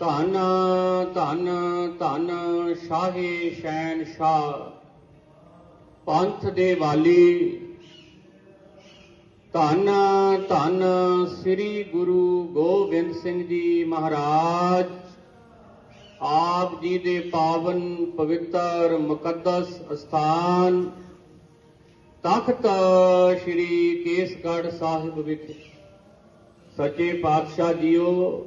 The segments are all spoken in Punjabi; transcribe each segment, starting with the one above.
ਧਨ, ਧੰਨ ਧੰਨ ਸ਼ਾਹੇ ਸ਼ੈਨ ਸ਼ਾਹ, ਪੰਥ ਦੇ ਵਾਲੀ। ਧੰਨ ਧੰਨ ਸ੍ਰੀ ਗੁਰੂ ਗੋਬਿੰਦ ਸਿੰਘ ਜੀ ਮਹਾਰਾਜ, ਆਪ ਜੀ ਦੇ ਪਾਵਨ ਪਵਿੱਤਰ ਮੁਕੱਦਸ ਅਸਥਾਨ, ਤਖਤ ਸ੍ਰੀ ਕੇਸਗੜ੍ਹ ਸਾਹਿਬ ਵਿਖੇ। ਸੱਚੇ ਪਾਤਸ਼ਾਹ ਜੀਓ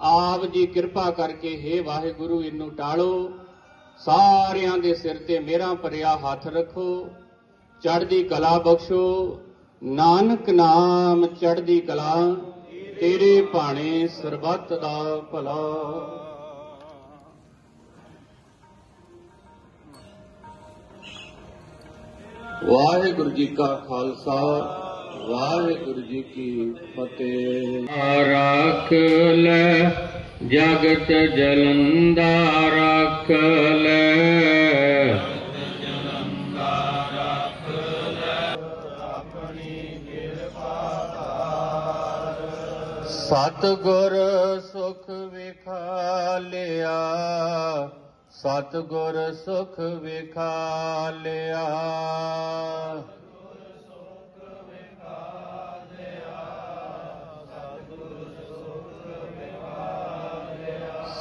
ਆਪ ਜੀ ਕਿਰਪਾ ਕਰਕੇ ਹੇ ਵਾਹਿਗੁਰੂ, ਇਹਨੂੰ ਟਾਲੋ। ਸਾਰਿਆਂ ਦੇ ਸਿਰ ਤੇ ਮੇਰਾ ਭਰਿਆ ਹੱਥ ਰੱਖੋ। ਚੜ੍ਹਦੀ ਕਲਾ ਬਖਸ਼ੋ। ਨਾਨਕ ਨਾਮ ਚੜ੍ਹਦੀ ਕਲਾ, ਤੇਰੇ ਭਾਣੇ ਸਰਬੱਤ ਦਾ ਭਲਾ। ਵਾਹਿਗੁਰੂ ਜੀ ਕਾ ਖਾਲਸਾ। ਵਾਹਿਗੁਰੂ ਜੀ ਕੀ ਫਤਿਹ। ਰੱਖ ਲੈ ਜਗਤ ਜਲੰਦਾ ਰੱਖ ਲੈ। ਸਤਗੁਰ ਸੁਖ ਵਿਖਾ ਲਿਆ ਸਤਗੁਰ ਸੁਖ ਵਿਖਾ ਲਿਆ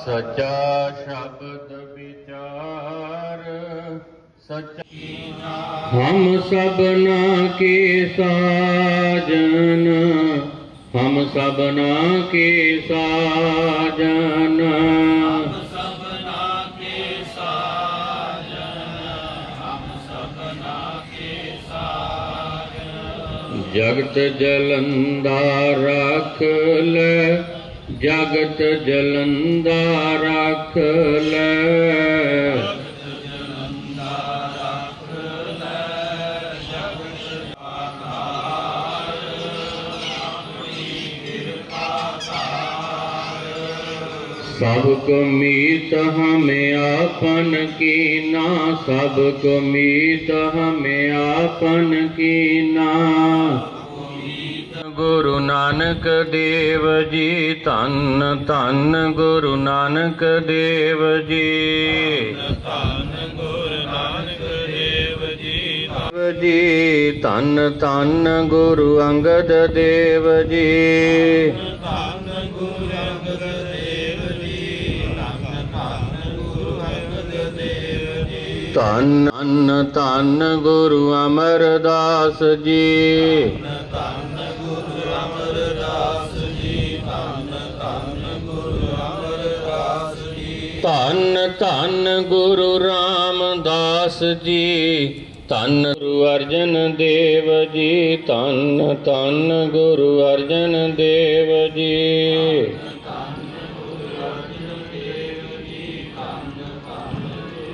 ਸਚਾ ਸ਼ਬਦ ਵਿਚਾਰ। ਸਚਾ ਹਮ ਸਭਨਾ ਕੇ ਸਾਜਨ ਹਮ ਸਭਨਾ ਕੇ ਸਾਜਨ। ਜਗਤ ਜਲੰਦਾ ਰੱਖ ਲੈ। ਜਗਤ ਜਲੰਦਾ ਰੱਖ ਲੈ। ਸਭ ਕੋ ਮੀਤ ਹਮੇ ਆਪਨ ਕੀ ਨਾ ਸਭ ਕੋ ਮੀਤ ਹਮੇ ਆਪਨ ਕੀ ਨਾ ਗੁਰੂ ਨਾਨਕ ਦੇਵ ਜੀ, ਧੰਨ ਧੰਨ ਗੁਰੂ ਨਾਨਕ ਦੇਵ ਜੀ। ਧੰਨ ਗੁਰੂ ਨਾਨਕ ਦੇਵ ਜੀ ਦੇਵ ਜੀ ਧੰਨ ਧੰਨ ਗੁਰੂ ਅੰਗਦ ਦੇਵ ਜੀ। ਧੰਨ ਗੁਰੂ ਅੰਗਦ ਦੇਵ ਜੀ ਧੰਨ ਧੰਨ ਗੁਰੂ ਅੰਗਦ ਦੇਵ ਜੀ ਧੰਨ ਧੰਨ ਗੁਰੂ ਅਮਰਦਾਸ ਜੀ। ਧੰਨ ਗੁਰੂ ਅਮਰਦਾਸ ਜੀ ਧੰਨ ਧੰਨ ਗੁਰੂ ਅਮਰਦਾਸ ਜੀ ਧੰਨ ਧੰਨ ਗੁਰੂ ਰਾਮਦਾਸ ਜੀ, ਧੰਨ ਗੁਰੂ ਅਰਜਨ ਦੇਵ ਜੀ, ਧੰਨ ਧੰਨ ਗੁਰੂ ਅਰਜਨ ਦੇਵ ਜੀ।